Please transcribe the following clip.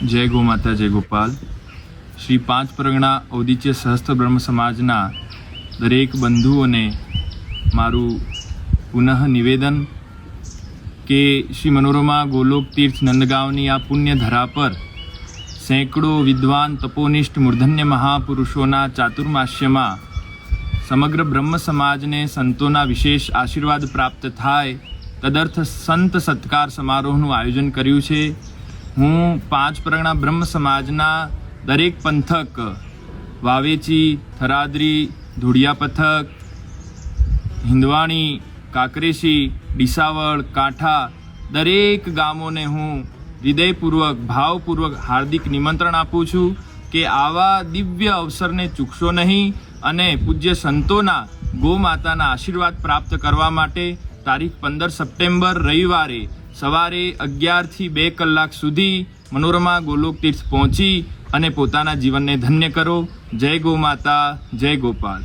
જય ગો માતા, જય ગોપાલ. શ્રી પાંચ પ્રગણા ઔદિત્ય સહસ્ત્ર બ્રહ્મ સમાજના દરેક બંધુઓને મારું પુનઃ નિવેદન કે શ્રી મનોરમા ગોલોક તીર્થ નંદગાંવની આ પુણ્ય ધરા પર સેંકડો વિદ્વાન તપોનિષ્ઠ મૂર્ધન્ય મહાપુરુષોના ચાતુર્માસ્યમાં સમગ્ર બ્રહ્મ સમાજને સંતોના વિશેષ આશીર્વાદ પ્રાપ્ત થાય, તદર્થ સંત સત્કાર સમારોહનું આયોજન કર્યું છે. હું પાંચ પરગણા બ્રહ્મ સમાજના દરેક પંથક, વાવેચી, થરાદરી ધુડિયા પથક, હિંદવાણી, કાકરેશી, ડીસાવળ, કાંઠા દરેક ગામોને હું હૃદયપૂર્વક, ભાવપૂર્વક હાર્દિક નિમંત્રણ આપું છું કે આવા દિવ્ય અવસરને ચૂકશો નહીં અને પૂજ્ય સંતોના ગો માતાના આશીર્વાદ પ્રાપ્ત કરવા માટે તારીખ પંદર સપ્ટેમ્બર રવિવારે સવારે અગિયારથી બે કલાક સુધી મનોરમા ગોલોક તીર્થ પહોંચી અને પોતાના જીવનને ધન્ય કરો. જય ગો માતા, જય ગોપાલ.